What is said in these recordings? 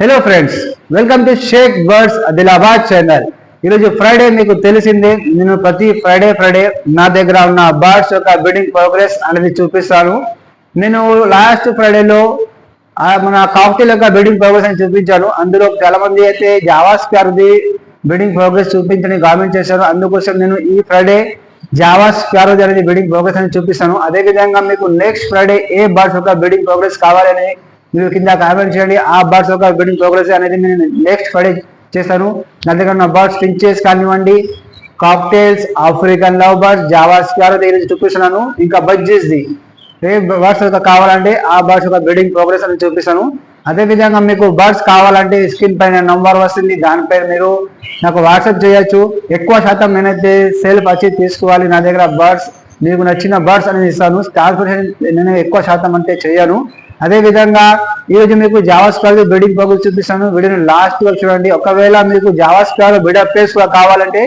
Hello friends welcome to Shaik birds Adilabad channel ఈరోజు Friday మీకు తెలిసిందే నేను ప్రతి ఫ్రైడే ఫ్రైడే నా దగ్గర ఉన్న బర్డ్స్ యొక్క బిల్డింగ్ ప్రోగ్రెస్ అనేది చూపిస్తాను. నేను లాస్ట్ ఫ్రైడేలో మన కాక్టైల్ యొక్క బిల్డింగ్ ప్రోగ్రెస్ అని చూపించాను. అందులో చాలా మంది అయితే జావాస్ గారిది బిల్డింగ్ ప్రోగ్రెస్ చూపించని కామెంట్ చేశారు. అందుకోసం నేను ఈ ఫ్రైడే జావాస్ ప్యారోజ్ అనేది బిల్డింగ్ ప్రోగ్రెస్ అని చూపిస్తాను. అదే విధంగా మీకు నెక్స్ట్ ఫ్రైడే ఏ బర్డ్స్ యొక్క బిల్డింగ్ ప్రోగ్రెస్ కావాలని మీరు కింద కామెంట్ చేయండి. ఆ బర్డ్స్ యొక్క బిల్డింగ్ ప్రోగ్రెస్ అనేది నేను నెక్స్ట్ ఫ్రైడే చేస్తాను. నా దగ్గర ఉన్న బర్డ్స్ ఫించెస్ కానివ్వండి cockatiels African love birds javas parrots ఈరోజు చూపిస్తున్నాను. ఇంకా బడ్జెస్ది ఏ బర్డ్స్ యొక్క కావాలంటే ఆ బర్డ్స్ యొక్క బిల్డింగ్ ప్రోగ్రెస్ అని చూపిస్తాను. అదేవిధంగా మీకు బర్డ్స్ కావాలంటే స్క్రీన్ పైన నంబర్ వస్తుంది. దానిపై మీరు నాకు వాట్సాప్ చేయొచ్చు. ఎక్కువ శాతం నేనైతే సేల్ వచ్చి తీసుకోవాలి. నా దగ్గర బర్డ్స్ మీకు నచ్చిన బర్డ్స్ అనేది ఇస్తాను. ట్రాన్స్పోర్టేషన్ నేను ఎక్కువ శాతం అంటే చేయను. అదేవిధంగా ఈరోజు మీకు జావాస్కార్ బిల్డింగ్ పగులు చూపిస్తాను. వీడియోని లాస్ట్ వరకు చూడండి. ఒకవేళ మీకు జావాస్కార్ బిల్డప్ ప్లేస్ కావాలంటే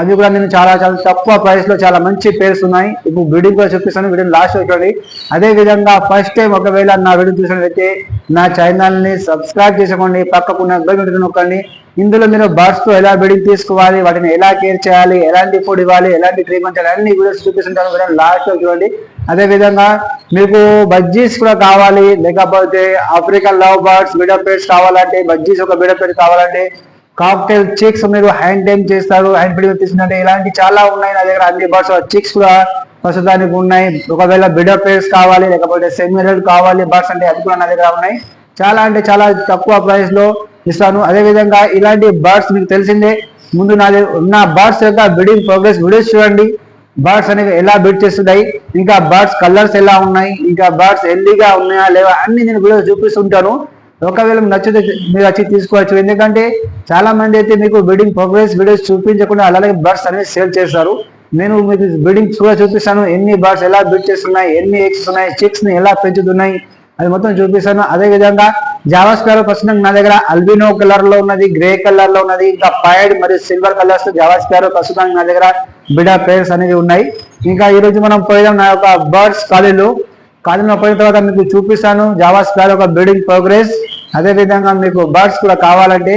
అవి కూడా నేను చాలా చాలా తక్కువ ప్రైస్లో చాలా మంచి పేర్స్ ఉన్నాయి. ఇప్పుడు బిల్డింగ్ కూడా చూపిస్తాను వీడియో లాస్ట్ చూడండి అదే విధంగా ఫస్ట్ టైం ఒకవేళ నా వీడియో చూసినట్లయితే నా ఛానల్ని సబ్స్క్రైబ్ చేసుకోండి. పక్కకున్న బెల్ నొక్కండి. ఇందులో మీరు బర్డ్స్తో ఎలా బిల్డింగ్ తీసుకోవాలి వాటిని ఎలా కేర్ చేయాలి ఎలాంటి ఫుడ్ ఇవ్వాలి ఎలాంటి ట్రీట్మెంట్ చేయాలి అన్ని వీడియోస్ చూపిస్తుంటాను వీడియో లాస్ట్లో చూడండి. అదే విధంగా మీకు బజ్జీస్ కూడా కావాలి. లేకపోతే African love birds breeder pairs కావాలంటే బజ్జీస్ ఒక బిడ పేరు కావాలంటే కాక్టైల్ చిక్స్ మీరు హ్యాండ్ టైమ్ చేస్తారు. హ్యాండ్ ఫీడింగ్ తీసుకుంటే ఇలాంటి చాలా ఉన్నాయి నా దగ్గర. అన్ని బర్డ్స్ చిక్స్ కూడా ప్రస్తుతానికి ఉన్నాయి. ఒకవేళ బిడర్ పేర్స్ కావాలి లేకపోతే సెమినల్ కావాలి బర్డ్స్ అంటే అది కూడా నా దగ్గర ఉన్నాయి. చాలా అంటే చాలా తక్కువ ప్రైస్లో ఇస్తాను. అదేవిధంగా ఇలాంటి బర్డ్స్ మీకు తెలిసిందే. ముందు నా దగ్గర ఉన్న బర్డ్స్ యొక్క బిడింగ్ ప్రోగ్రెస్ వీడియోస్ చూడండి. బర్డ్స్ అనేవి ఎలా బిడ్ చేస్తున్నాయి? ఇంకా బర్డ్స్ కలర్స్ ఎలా ఉన్నాయి? ఇంకా బర్డ్స్ హెల్దీగా ఉన్నాయా? లేవా? అన్ని నేను వీడియోస్ చూపిస్తుంటాను. ఒకవేళ నచ్చితే మీరు వచ్చి తీసుకోవచ్చు. ఎందుకంటే చాలా మంది అయితే మీకు బిల్డింగ్ ప్రోగ్రెస్ వీడియోస్ చూపించకుండా అలాగే బర్డ్స్ అనేవి సేల్ చేస్తారు. నేను మీకు బిల్డింగ్ కూడా చూపిస్తాను. ఎన్ని బర్డ్స్ ఎలా బిడ్ చేస్తున్నాయి ఎన్ని ఎగ్స్ ఉన్నాయి చిక్స్ని ఎలా పెంచుతున్నాయి అది మొత్తం చూపిస్తాను. అదే విధంగా జావాస్కార్ ప్రస్తుతం నా దగ్గర అల్బినో కలర్లో ఉన్నది గ్రే కలర్లో ఉన్నది ఇంకా పైడ్ మరియు సిల్వర్ కలర్స్ జావాస్కార్ ప్రస్తుతం నా దగ్గర బిడా పేర్స్ అనేవి ఉన్నాయి. ఇంకా ఈ రోజు మనం పోయినాం నా యొక్క బర్డ్స్ కాలేజీలో కాలేజీలో పోయిన తర్వాత మీకు చూపిస్తాను. జావాస్కార్ ఒక బిల్డింగ్ ప్రోగ్రెస్ అదే విధంగా మీకు బర్డ్స్ కూడా కావాలంటే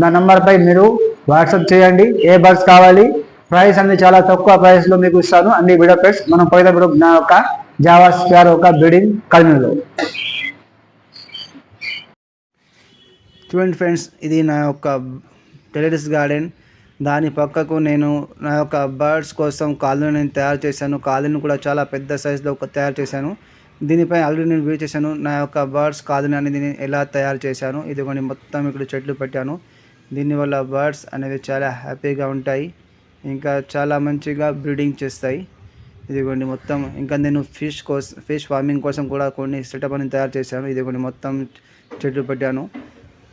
నా నంబర్పై మీరు వాట్సాప్ చేయండి. ఏ బర్డ్స్ కావాలి? ప్రైస్ అనేది చాలా తక్కువ ప్రైస్లో మీకు ఇస్తాను. అన్ని వీడియో ప్రైస్ మనం పోయినప్పుడు నా యొక్క జావాస్ గారు ఒక బిల్డింగ్ కాలనీలో చూడండి ఫ్రెండ్స్ ఇది నా యొక్క టెరెస్ గార్డెన్ దాని పక్కకు నేను నా యొక్క బర్డ్స్ కోసం కాలనీ నేను తయారు చేశాను. కాలనీ కూడా చాలా పెద్ద సైజులో తయారు చేశాను. దీనిపై ఆల్రెడీ నేను వీడియో చేశాను. నా యొక్క బర్డ్స్ కాదని అనేది నేను ఎలా తయారు చేశాను ఇదిగోండి మొత్తం ఇక్కడ చెట్లు పెట్టాను. దీనివల్ల బర్డ్స్ అనేవి చాలా హ్యాపీగా ఉంటాయి ఇంకా చాలా మంచిగా బ్రీడింగ్ చేస్తాయి. ఇదిగోండి మొత్తం ఇంకా నేను ఫిష్ కోసం ఫిష్ ఫార్మింగ్ కోసం కూడా కొన్ని సెటప్ అని తయారు చేశాను. ఇదిగోండి మొత్తం చెట్లు పెట్టాను.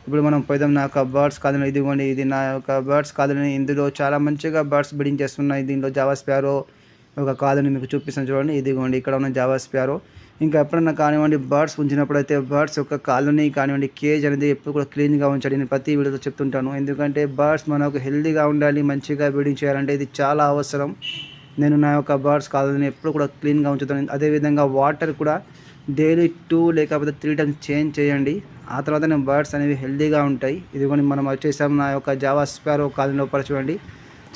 ఇప్పుడు మనం పోయిదాం నా యొక్క బర్డ్స్ కాదని ఇదిగోండి ఇది నా యొక్క బర్డ్స్ కాదని ఇందులో చాలా మంచిగా బర్డ్స్ బ్రీడింగ్ చేస్తున్నాయి. దీనిలో జావా స్పారో ఒక కాదని మీకు చూపిస్తాను చూడండి. ఇదిగోండి ఇక్కడ ఉన్న జావా స్పారో. ఇంకా ఎప్పుడన్నా కానివ్వండి బర్డ్స్ ఉంచినప్పుడైతే బర్డ్స్ యొక్క కాలనీ కానివ్వండి కేజ్ అనేది ఎప్పుడు కూడా క్లీన్గా ఉంచాలి. నేను ప్రతి వీడియోలో చెప్తుంటాను. ఎందుకంటే బర్డ్స్ మనకు హెల్దీగా ఉండాలి మంచిగా బ్రీడింగ్ చేయాలంటే ఇది చాలా అవసరం. నేను నా యొక్క బర్డ్స్ కాలనీ ఎప్పుడు కూడా క్లీన్గా ఉంచుతాను. అదేవిధంగా వాటర్ కూడా డైలీ టూ లేకపోతే త్రీ టైమ్స్ చేంజ్ చేయండి. ఆ తర్వాత నేను బర్డ్స్ అనేవి హెల్దీగా ఉంటాయి. ఇదిగోని మనం వచ్చేసాం నా యొక్క జావా స్పారో కాలనీలో లోపల చూడండి.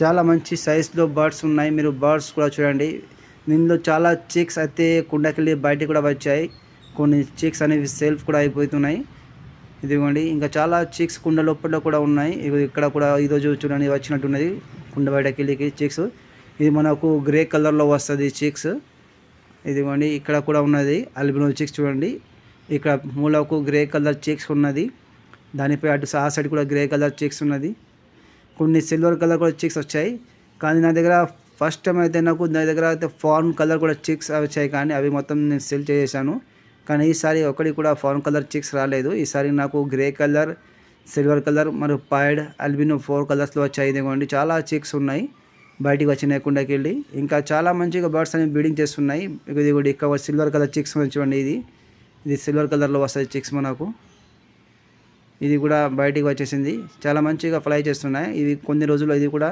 చాలా మంచి సైజులో బర్డ్స్ ఉన్నాయి. మీరు బర్డ్స్ కూడా చూడండి. దీనిలో చాలా చిక్స్ అయితే కుండకెళ్ళి బయటికి కూడా వచ్చాయి. కొన్ని చిక్స్ అనేవి సెల్ఫ్ కూడా అయిపోతున్నాయి. ఇదిగోండి ఇంకా చాలా చిక్స్ కుండ లోపల కూడా ఉన్నాయి. ఇక్కడ కూడా ఈరోజు చూడండి వచ్చినట్టున్నది కుండ బయటకి వెళ్ళి చిక్స్ ఇది మనకు గ్రే కలర్లో వస్తుంది చిక్స్ ఇదిగోండి ఇక్కడ కూడా ఉన్నది అల్బినో చిక్స్ చూడండి. ఇక్కడ మూలకు గ్రే కలర్ చిక్స్ ఉన్నది. దానిపై అటు ఆ సైడ్ కూడా గ్రే కలర్ చిక్స్ ఉన్నది. కొన్ని సిల్వర్ కలర్ కూడా చిక్స్ వచ్చాయి. కానీ నా దగ్గర ఫస్ట్ టైం అయితే నాకు నా దగ్గర అయితే ఫార్మ్ కలర్ కూడా చిక్స్ వచ్చాయి కానీ అవి మొత్తం నేను సెల్ చేసేసాను. కానీ ఈసారి ఒకటి కూడా ఫార్మ్ కలర్ చిక్స్ రాలేదు. ఈసారి నాకు గ్రే కలర్ సిల్వర్ కలర్ మరియు పైడ్ అల్బినో ఫోర్ కలర్స్లో వచ్చాయి ఇదిగోండి. చాలా చిక్స్ ఉన్నాయి. బయటికి వచ్చినాయి కుండకి వెళ్ళి. ఇంకా చాలా మంచిగా బర్డ్స్ అనేవి బ్రీడింగ్ చేస్తున్నాయి. ఇది కూడా ఇక్కడ సిల్వర్ కలర్ చిక్స్ చూడండి ఇది. ఇది సిల్వర్ కలర్లో వస్తుంది చిక్స్ మనకు. ఇది కూడా బయటికి వచ్చేసింది. చాలా మంచిగా ఫ్లై చేస్తున్నాయి. ఇది కొన్ని రోజుల్లో ఇది కూడా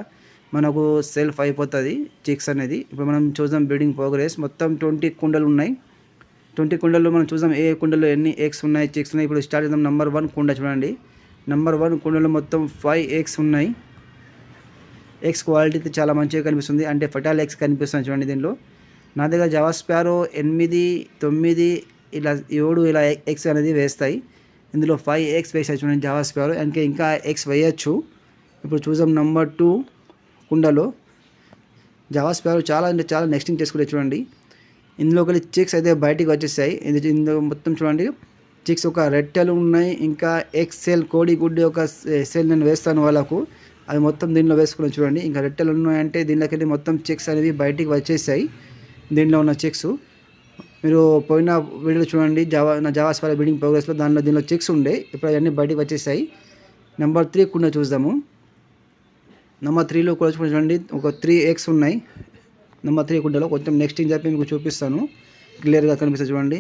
మనకు సెల్ఫ్ అయిపోతుంది చిక్స్ అనేది. ఇప్పుడు మనం చూద్దాం బ్రీడింగ్ ప్రోగ్రెస్ మొత్తం ట్వంటీ కుండలు ఉన్నాయి. ట్వంటీ కుండల్లో మనం చూద్దాం ఏ కుండలో ఎన్ని ఎగ్స్ ఉన్నాయి చిక్స్ ఉన్నాయి. ఇప్పుడు స్టార్ట్ చేద్దాం. నెంబర్ వన్ కుండ చూడండి. నెంబర్ వన్ కుండలో మొత్తం ఫైవ్ ఎగ్స్ ఉన్నాయి. ఎగ్స్ క్వాలిటీ అయితే చాలా మంచిగా కనిపిస్తుంది. అంటే ఫటాల్ ఎగ్స్ కనిపిస్తుంది చూడండి దీనిలో. నా దగ్గర జవా ఎనిమిది తొమ్మిది ఇలా ఏడు ఇలా ఎగ్స్ అనేది వేస్తాయి. ఇందులో ఫైవ్ ఎగ్స్ వేసాయి చూడండి జావా అంటే ఇంకా ఇంకా ఎగ్స్ వేయచ్చు. ఇప్పుడు చూసాం నెంబర్ టూ కుండలో జావా స్పారో చాలా అంటే చాలా నెక్స్టింగ్ చేసుకుంటే చూడండి. ఇందులో ఒకటి చిక్స్ అయితే బయటికి వచ్చేసాయి. ఇది ఇందులో మొత్తం చూడండి. చిక్స్ ఒక రెట్టెలు ఉన్నాయి. ఇంకా ఎక్సెల్ కోడి గుడ్డి ఒక సెల్ నేను వేస్తాను వాళ్ళకు. అది మొత్తం దీనిలో వేసుకుని చూడండి. ఇంకా రెట్టెలు ఉన్నాయంటే దీనిలోకి వెళ్ళి మొత్తం చిక్స్ అనేవి బయటికి వచ్చేసాయి. దీనిలో ఉన్న చిక్స్. మీరు పోయిన వీడియో చూడండి. జావా నా జావా స్పారో బిల్డింగ్ ప్రోగ్రెస్లో దానిలో దీనిలో చిక్స్ ఉండే. ఇప్పుడు అవన్నీ బయటికి వచ్చేసాయి. నెంబర్ త్రీ కుండ చూద్దాము. నెంబర్ త్రీలో కూడా చూడండి ఒక త్రీ ఎగ్స్ ఉన్నాయి. నెంబర్ త్రీ కుండలో కొంచెం నెక్స్ట్ ఏం చెప్పి మీకు చూపిస్తాను. క్లియర్గా కనిపిస్తుంది చూడండి.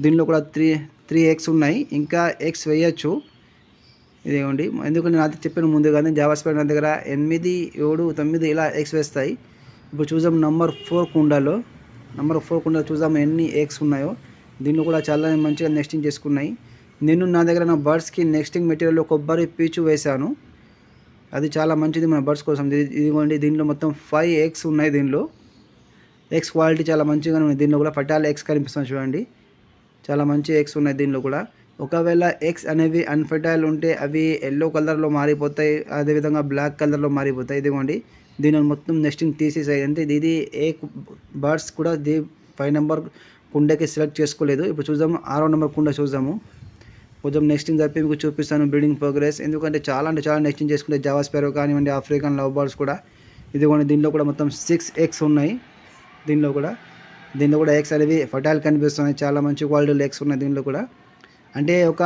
దీనిలో కూడా త్రీ త్రీ ఎగ్స్ ఉన్నాయి. ఇంకా ఎగ్స్ వేయచ్చు. ఇదేమండి ఎందుకంటే నేను అది చెప్పాను ముందుగానే జావాస్పేట్ నా దగ్గర ఎనిమిది ఏడు తొమ్మిది ఇలా ఎగ్స్ వేస్తాయి. ఇప్పుడు చూద్దాం నంబర్ ఫోర్ కుండలో. నంబర్ ఫోర్ కుండలో చూద్దాం ఎన్ని ఎగ్స్ ఉన్నాయో. దీన్ని కూడా చాలా మంచిగా నెక్స్టింగ్ చేసుకున్నాయి. నేను నా దగ్గర నా బర్డ్స్కి నెక్స్టింగ్ మెటీరియల్లో కొబ్బరి పీచు వేశాను. అది చాలా మంచిది మన బర్డ్స్ కోసం. ఇదిగోండి దీనిలో మొత్తం ఫైవ్ ఎగ్స్ ఉన్నాయి దీనిలో ఎగ్స్ క్వాలిటీ చాలా మంచిగా ఉంది దీనిలో కూడా పటాల ఎగ్స్ కనిపిస్తుంది చూడండి. చాలా మంచి ఎగ్స్ ఉన్నాయి దీనిలో కూడా. ఒకవేళ ఎగ్స్ అనేవి అన్ఫర్టైల్ ఉంటే అవి ఎల్లో కలర్లో మారిపోతాయి అదేవిధంగా బ్లాక్ కలర్లో మారిపోతాయి. ఇదిగోండి దీనిని మొత్తం నెస్టింగ్ తీసేసాయి అంటే ఇది ఏ బర్డ్స్ కూడా ది ఫైవ్ నెంబర్ కుండకి సెలెక్ట్ చేసుకోలేదు. ఇప్పుడు చూద్దాము ఆరో నెంబర్ కుండ చూద్దాము. కొంచెం నెక్స్టింగ్ తప్పి మీకు చూపిస్తాను బిల్డింగ్ ప్రోగ్రెస్ ఎందుకంటే చాలా అంటే చాలా నెక్స్టింగ్ చేసుకుంటే జావా పేరు కానివ్వండి ఆఫ్రికన్ లవ్ బర్డ్స్ కూడా. ఇదిగోండి దీనిలో కూడా మొత్తం సిక్స్ ఎగ్స్ ఉన్నాయి. దీనిలో కూడా. దీనిలో కూడా ఎగ్స్ అనేవి ఫటాల్ కనిపిస్తున్నాయి. చాలా మంచి క్వాలిటీలో ఎగ్స్ ఉన్నాయి దీనిలో కూడా. అంటే ఒక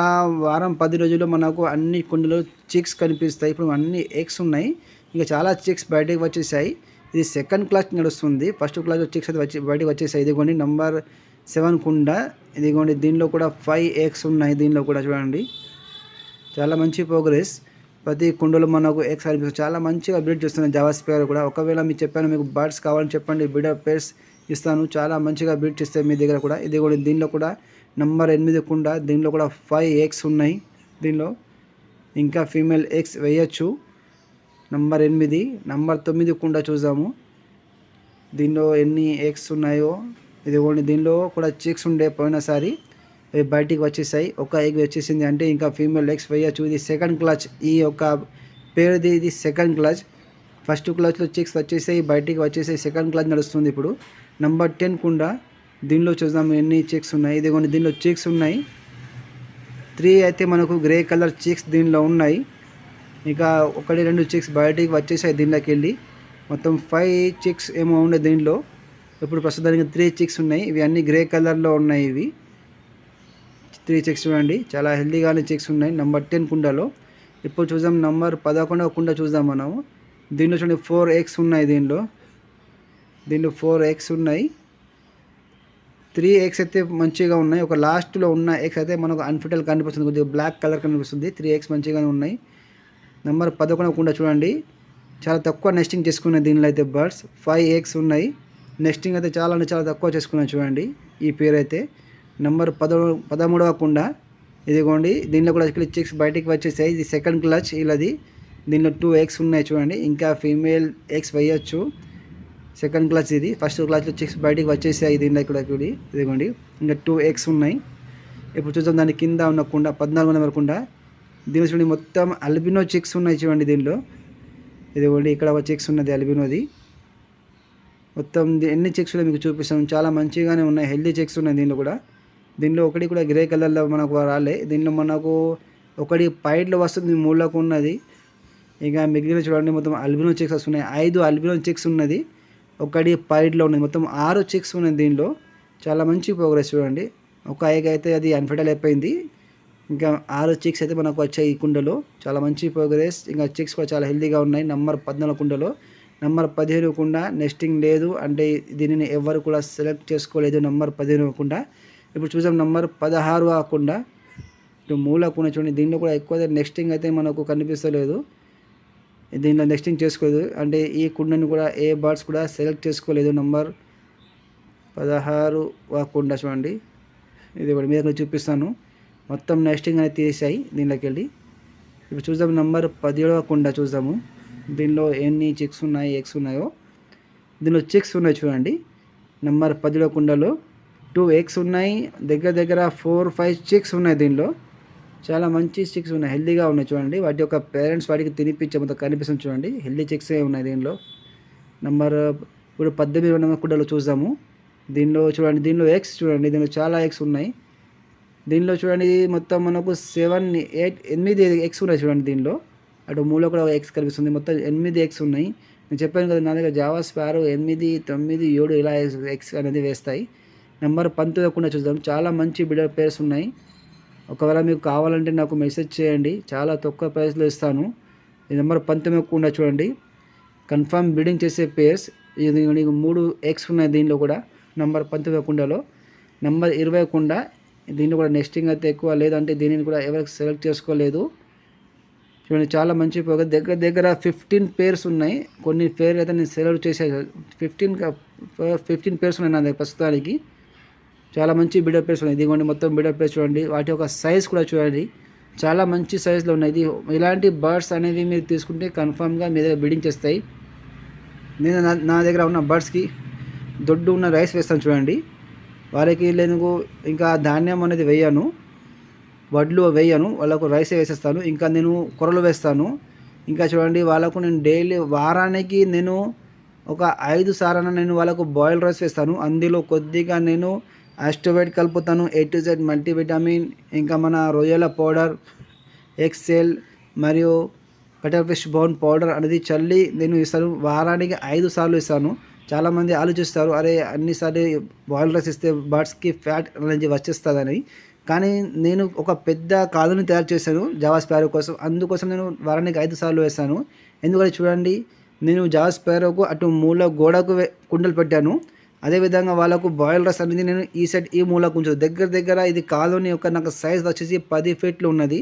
వారం పది రోజుల్లో మనకు అన్ని కుండలో చిక్స్ కనిపిస్తాయి. ఇప్పుడు అన్ని ఎగ్స్ ఉన్నాయి. ఇంకా చాలా చిక్స్ బయటకు వచ్చేసాయి. ఇది సెకండ్ క్లాస్ నడుస్తుంది. ఫస్ట్ క్లాస్ చిక్స్ అయితే వచ్చి బయటకు వచ్చేసాయి. ఇదిగోండి నంబర్ సెవెన్ కుండ. ఇదిగోండి దీనిలో కూడా ఫైవ్ ఎగ్స్ ఉన్నాయి. దీనిలో కూడా చూడండి. చాలా మంచి ప్రోగ్రెస్ ప్రతి కుండలో మనకు ఎగ్స్ అనిపిస్తుంది. చాలా మంచిగా బిల్డ్ చేస్తున్నాయి జావా స్పేర్ కూడా. ఒకవేళ మీకు చెప్పాను మీకు బర్డ్స్ కావాలని చెప్పండి బిడ్ పేర్స్ ఇస్తాను. చాలా మంచిగా బిల్డ్ చేస్తాయి మీ దగ్గర కూడా. ఇది కూడా దీనిలో కూడా నెంబర్ ఎనిమిది కుండ దీనిలో కూడా ఫైవ్ ఎగ్స్ ఉన్నాయి. దీనిలో ఇంకా ఫీమేల్ ఎగ్స్ వేయచ్చు. నంబర్ ఎనిమిది నంబర్ తొమ్మిది కుండ చూద్దాము. దీనిలో ఎన్ని ఎగ్స్ ఉన్నాయో ఇదిగోండి దీనిలో కూడా చిక్స్ ఉండే పోయినసారి అవి బయటికి వచ్చేసాయి. ఒక ఎగ్ వచ్చేసింది అంటే ఇంకా ఫీమేల్ ఎగ్స్ వేయచ్చు. ఇది సెకండ్ క్లచ్ ఈ యొక్క పేరుది ఇది సెకండ్ క్లచ్ ఫస్ట్ క్లచ్లో చిక్స్ వచ్చేసాయి బయటికి వచ్చేసాయి. సెకండ్ క్లచ్ నడుస్తుంది ఇప్పుడు. నెంబర్ టెన్ కుండా దీనిలో చూద్దాం ఎన్ని చిక్స్ ఉన్నాయి. ఇదిగోండి దీనిలో చిక్స్ ఉన్నాయి. త్రీ అయితే మనకు గ్రే కలర్ చిక్స్ దీనిలో ఉన్నాయి. ఇంకా ఒకటి రెండు చిక్స్ బయటికి వచ్చేసాయి దీనిలోకి వెళ్ళి. మొత్తం ఫైవ్ చిక్స్ ఏమో ఉండే దీనిలో. ఇప్పుడు ప్రస్తుతానికి త్రీ చిక్స్ ఉన్నాయి. ఇవి అన్ని గ్రే కలర్లో ఉన్నాయి ఇవి. త్రీ చిక్స్ చూడండి. చాలా హెల్దీగానే చిక్స్ ఉన్నాయి. నెంబర్ టెన్ కుండలో. ఇప్పుడు చూద్దాం. నంబర్ పదకొండవ కుండ చూద్దాం మనము. దీనిలో చూడండి ఫోర్ ఎగ్స్ ఉన్నాయి దీనిలో. దీనిలో ఫోర్ ఎగ్స్ ఉన్నాయి. త్రీ ఎగ్స్ అయితే మంచిగా ఉన్నాయి. ఒక లాస్ట్లో ఉన్న ఎగ్స్ అయితే మనకు అన్ఫిటల్ కనిపిస్తుంది. కొద్దిగా బ్లాక్ కలర్ కనిపిస్తుంది. త్రీ ఎగ్స్ మంచిగానే ఉన్నాయి. నెంబర్ పదకొండవ కుండా చూడండి. చాలా తక్కువ నెస్టింగ్ చేసుకున్నాయి దీనిలో అయితే బర్డ్స్ ఫైవ్ ఎగ్స్ ఉన్నాయి. నెస్టింగ్ అయితే చాలా అంటే చాలా తక్కువ చేసుకున్నాయి చూడండి. ఈ పేరు అయితే నెంబర్ పద పదమూడవ కుండ. ఇదిగోండి దీనిలో కూడా చిక్స్ బయటికి వచ్చేసాయి. ఇది సెకండ్ క్లచ్ ఇలాది. దీనిలో టూ ఎగ్స్ ఉన్నాయి చూడండి. ఇంకా ఫీమేల్ ఎగ్స్ వేయచ్చు. సెకండ్ క్లాస్ ఇది. ఫస్ట్ క్లాస్లో చెక్స్ బయటికి వచ్చేసాయి దీనిలో కూడా చూడి ఇదిగోండి ఇంకా టూ ఎగ్స్ ఉన్నాయి. ఇప్పుడు చూద్దాం దాని కింద ఉన్న కుండ పద్నాలుగు నెంబర్ కుండ. దీని చూడండి మొత్తం అల్బినో చెక్స్ ఉన్నాయి చూడండి దీనిలో. ఇదిగోండి ఇక్కడ ఒక చెక్స్ ఉన్నది అల్బినోది మొత్తం ఎన్ని చెక్స్ మీకు చూపిస్తాను చాలా మంచిగానే ఉన్నాయి. హెల్దీ చెక్స్ ఉన్నాయి దీనిలో కూడా. దీనిలో ఒకటి కూడా గ్రే కలర్లో మనకు రాలే. దీనిలో మనకు ఒకటి పైడ్లో వస్తుంది మూలకు ఉన్నది. ఇక మిగిలిన చూడండి మొత్తం అల్బినో చెక్స్ వస్తున్నాయి. ఐదు అల్బినో చెక్స్ ఉన్నది. ఒకటి పైడ్లో ఉన్నది. మొత్తం ఆరు చెక్స్ ఉన్నాయి దీనిలో. చాలా మంచి ప్రోగ్రెస్ చూడండి. ఒక ఎగ్ అయితే అది అన్ఫెటల్ అయిపోయింది. ఇంకా ఆరు చిక్స్ అయితే మనకు వచ్చాయి ఈ కుండలో. చాలా మంచి ప్రోగ్రెస్ ఇంకా చిక్స్ కూడా చాలా హెల్తీగా ఉన్నాయి. నంబర్ పద్నాలుగు కుండలో. నెంబర్ పదిహేను కుండ నెస్టింగ్ లేదు అంటే దీనిని ఎవరు కూడా సెలెక్ట్ చేసుకోలేదు నెంబర్ పదిహేను కుండ ఇప్పుడు చూసాం నెంబర్ పదహారు కాకుండా ఇటు మూల కూడా చూడండి దీనిలో కూడా ఎక్కువ నెక్స్టింగ్ అయితే మనకు కనిపిస్తలేదు. దీనిలో నెక్స్టింగ్ చేసుకోలేదు. అంటే ఈ కుండని కూడా ఏ బర్డ్స్ కూడా సెలెక్ట్ చేసుకోలేదు నంబర్ పదహారు కాకుండా చూడండి. ఇది కూడా మీద చూపిస్తాను. మొత్తం నెక్స్టింగ్ అనేది తీసాయి దీనిలోకి వెళ్ళి. ఇప్పుడు చూద్దాం నంబర్ పదిహేడవ కుండ చూద్దాము. దీనిలో ఎన్ని చెక్స్ ఉన్నాయి ఎక్స్ ఉన్నాయో. దీనిలో చెక్స్ ఉన్నాయి చూడండి. నెంబర్ పదిలో కుండలో టూ ఎక్స్ ఉన్నాయి. దగ్గర దగ్గర ఫోర్ ఫైవ్ చిక్స్ ఉన్నాయి దీనిలో. చాలా మంచి చెక్స్ ఉన్నాయి. హెల్దీగా ఉన్నాయి చూడండి. వాటి యొక్క పేరెంట్స్ వాటికి తినిపించే మొత్తం కనిపిస్తుంది చూడండి. హెల్దీ చెక్స్ ఉన్నాయి దీనిలో. నెంబర్ ఇప్పుడు పద్దెనిమిది నెంబర్ కుండలో చూద్దాము. దీనిలో చూడండి. దీనిలో ఎక్స్ చూడండి. దీనిలో చాలా ఎక్స్ ఉన్నాయి. దీనిలో చూడండి. మొత్తం మనకు సెవెన్ ఎయిట్ ఎనిమిది ఎక్స్ ఉన్నాయి చూడండి దీనిలో. అటు మూలో కూడా ఎక్స్ కనిపిస్తుంది. మొత్తం ఎనిమిది ఎక్స్ ఉన్నాయి. నేను చెప్పాను కదా నా దగ్గర జావా స్పారో ఎనిమిది తొమ్మిది ఏడు ఇలా ఎక్స్ అనేది వేస్తాయి. నెంబర్ పంతు కూడా చూద్దాం. చాలా మంచి బిడర్ పేర్స్ ఉన్నాయి. ఒకవేళ మీకు కావాలంటే నాకు మెసేజ్ చేయండి. చాలా తక్కువ ప్రైస్లో ఇస్తాను. ఈ నెంబర్ పంతొమ్మిది చూడండి. కన్ఫర్మ్ బిడింగ్ చేసే పేర్స్ ఇది నీకు మూడు ఎక్స్ ఉన్నాయి దీనిలో కూడా. నెంబర్ పంతొమ్మిది కుండలో నెంబర్ ఇరవై కుండ దీనిలో కూడా నెస్టింగ్ అయితే ఎక్కువ లేదంటే దీనిని కూడా ఎవరికి సెలెక్ట్ చేసుకోలేదు. చూడండి చాలా మంచి పోగా. దగ్గర దగ్గర ఫిఫ్టీన్ పేర్స్ ఉన్నాయి. కొన్ని పేర్లు అయితే నేను సెలెక్ట్ చేసే ఫిఫ్టీన్ ఫిఫ్టీన్ పేర్స్ ఉన్నాయి నా దగ్గర ప్రస్తుతానికి. చాలా మంచి బిడప్ పేర్స్ ఉన్నాయి. ఇదిగోండి మొత్తం బిడ్డ పేర్స్ చూడండి. వాటి యొక్క సైజ్ కూడా చూడండి. చాలా మంచి సైజులో ఉన్నాయి. ఇది ఇలాంటి బర్డ్స్ అనేవి మీరు తీసుకుంటే కన్ఫామ్గా మీ దగ్గర బిడింగ్ చేస్తాయి. నేను నా నా దగ్గర ఉన్న బర్డ్స్కి దొడ్డు ఉన్న రైస్ వేస్తాను చూడండి. వారికి నేను ఇంకా ధాన్యం అనేది వేయను. వడ్లు వేయను వాళ్ళకు రైస్ వేసేస్తాను ఇంకా నేను కూరలు వేస్తాను. ఇంకా చూడండి వాళ్ళకు నేను డైలీ వారానికి నేను ఒక ఐదు సారన నేను వాళ్ళకు బాయిల్ రైస్ వేస్తాను. అందులో కొద్దిగా నేను ఆస్టోవైట్ కలుపుతాను ఏ టు జెడ్ మల్టీవిటమిన్ ఇంకా మన రొయ్యల పౌడర్ ఎక్సెల్ మరియు బటర్ ఫిష్ బౌన్ పౌడర్ అనేది చల్లి నేను ఇస్తాను. వారానికి ఐదు సార్లు ఇస్తాను. చాలామంది ఆలోచిస్తారు అరే అన్నిసార్లు బాయిల్ రైస్ ఇస్తే బర్డ్స్కి ఫ్యాట్ అనేది వచ్చేస్తుందని. కానీ నేను ఒక పెద్ద కాలుని తయారు చేశాను జావా స్పారో కోసం. అందుకోసం నేను వారానికి ఐదు సార్లు వేస్తాను ఎందుకంటే చూడండి నేను జావా స్పారోకు అటు మూల గోడకు కుండలు పెట్టాను. అదేవిధంగా వాళ్ళకు బాయిల్ రస్ అనేది నేను ఈ సైడ్ ఈ మూలకు ఉంచు దగ్గర దగ్గర ఇది కాలుని యొక్క నాకు సైజ్ వచ్చేసి పది ఫీట్లు ఉన్నది.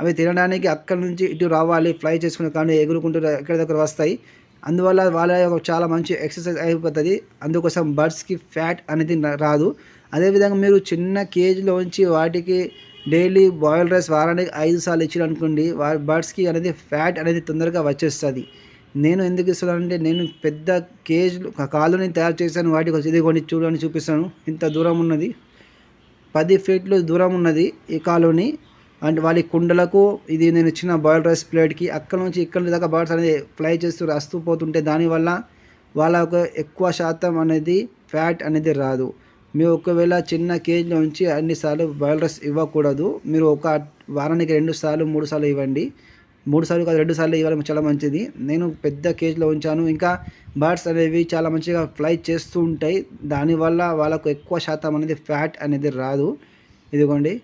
అవి తినడానికి అక్కడ నుంచి ఇటు రావాలి ఫ్లై చేసుకునే కానీ ఎగురుకుంటూ ఎక్కడ దగ్గర వస్తాయి. అందువల్ల వాళ్ళ యొక్క చాలా మంచి ఎక్సర్సైజ్ అయిపోతుంది. అందుకోసం బర్డ్స్కి ఫ్యాట్ అనేది రాదు. అదేవిధంగా మీరు చిన్న కేజీలోంచి వాటికి డైలీ బాయిల్ రైస్ వారానికి ఐదు సార్లు ఇచ్చారు అనుకోండి వా బర్డ్స్కి అనేది ఫ్యాట్ అనేది తొందరగా వచ్చేస్తుంది. నేను ఎందుకు ఇస్తున్నానంటే నేను పెద్ద కేజ్ కాలుని తయారు చేశాను వాటికి ఇదిగోండి ఇది కొన్ని చూడని చూపిస్తాను. ఇంత దూరం ఉన్నది. పది ఫీట్లు దూరం ఉన్నది ఈ కాలుని. అంటే వాళ్ళ కుండలకు ఇది నేను ఇచ్చిన బాయిల్ రైస్ ప్లేట్కి అక్కడ నుంచి ఇక్కడ దాకా బర్డ్స్ అనేది ఫ్లై చేస్తూ వస్తూ పోతుంటే దానివల్ల వాళ్ళకు ఎక్కువ శాతం అనేది ఫ్యాట్ అనేది రాదు. మీరు ఒకవేళ చిన్న కేజీలో ఉంచి అన్నిసార్లు బాయిల్ రైస్ ఇవ్వకూడదు. మీరు ఒక వారానికి రెండు సార్లు మూడు సార్లు ఇవ్వండి. మూడు సార్లు కాదు రెండు సార్లు ఇవ్వడం చాలా మంచిది. నేను పెద్ద కేజీలో ఉంచాను. ఇంకా బర్డ్స్ అనేవి చాలా మంచిగా ఫ్లై చేస్తూ ఉంటాయి. దానివల్ల వాళ్ళకు ఎక్కువ శాతం అనేది ఫ్యాట్ అనేది రాదు. ఇదిగోండి.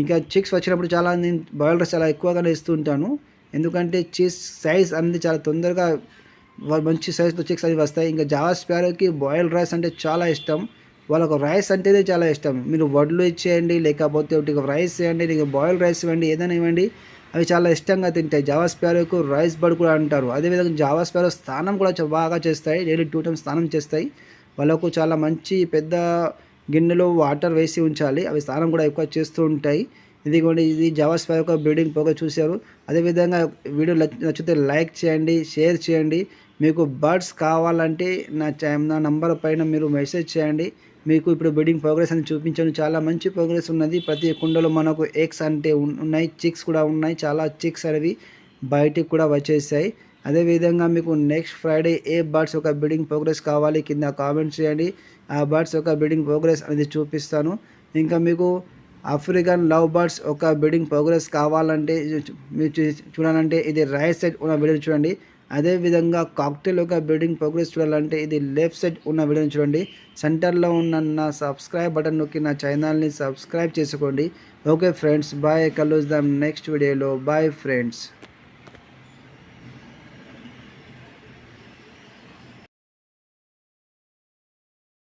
ఇంకా చిక్స్ వచ్చినప్పుడు చాలా నేను బాయిల్ రైస్ చాలా ఎక్కువగానే ఇస్తూ ఉంటాను ఎందుకంటే చిక్స్ సైజ్ అనేది చాలా తొందరగా మంచి సైజ్తో చిక్స్ అనేవి వస్తాయి. ఇంకా జావా స్పారోకి బాయిల్ రైస్ అంటే చాలా ఇష్టం. వాళ్ళకు రైస్ అంటేనే చాలా ఇష్టం. మీరు వడ్లు ఇచ్చేయండి లేకపోతే ఒకటి రైస్ ఇవ్వండి లేక బాయిల్ రైస్ ఇవ్వండి ఏదైనా ఇవ్వండి అవి చాలా ఇష్టంగా తింటాయి. జావా స్పారోకు రైస్ బర్డ్ కూడా అంటారు. అదేవిధంగా జావా స్పారో స్నానం కూడా బాగా చేస్తాయి. డైలీ టూ టైమ్స్ స్నానం చేస్తాయి. వాళ్ళకు చాలా మంచి పెద్ద గిన్నెలో వాటర్ వేసి ఉంచాలి. అవి స్నానం కూడా ఎక్కువ చేస్తూ ఉంటాయి. ఇదిగోండి ఇది జావాస్పై యొక్క బ్రీడింగ్ పోగా చూశారు. అదేవిధంగా వీడియో నచ్చితే లైక్ చేయండి షేర్ చేయండి. మీకు బర్డ్స్ కావాలంటే నా నా నంబర్ పైన మీరు మెసేజ్ చేయండి. మీకు ఇప్పుడు బ్రీడింగ్ ప్రోగ్రెస్ అని చూపించాను. చాలా మంచి ప్రోగ్రెస్ ఉన్నది. ప్రతి కుండలో మనకు ఎగ్స్ అంటే ఉన్నాయి. చిక్స్ కూడా ఉన్నాయి. చాలా చిక్స్ అనేవి బయటికి కూడా వచ్చేసాయి. అదేవిధంగా మీకు నెక్స్ట్ ఫ్రైడే ఏ బర్డ్స్ యొక్క బిడ్డింగ్ ప్రోగ్రెస్ కావాలి కింద కామెంట్ చేయండి. ఆ బర్డ్స్ యొక్క బిడ్డింగ్ ప్రోగ్రెస్ అనేది చూపిస్తాను. ఇంకా మీకు ఆఫ్రికన్ లవ్ బర్డ్స్ ఒక బిడ్డింగ్ ప్రోగ్రెస్ కావాలంటే మీరు చూడాలంటే ఇది రైట్ సైడ్ ఉన్న బిల్డింగ్ చూడండి. అదేవిధంగా కాక్టైల్ యొక్క బిల్డింగ్ ప్రోగ్రెస్ చూడాలంటే ఇది లెఫ్ట్ సైడ్ ఉన్న బిల్డింగ్ చూడండి. సెంటర్లో ఉన్న నా సబ్స్క్రైబ్ బటన్ నొక్కి నా ఛానల్ని సబ్స్క్రైబ్ చేసుకోండి. ఓకే ఫ్రెండ్స్ బాయ్ కలుద్దాం నెక్స్ట్ వీడియోలో బాయ్ ఫ్రెండ్స్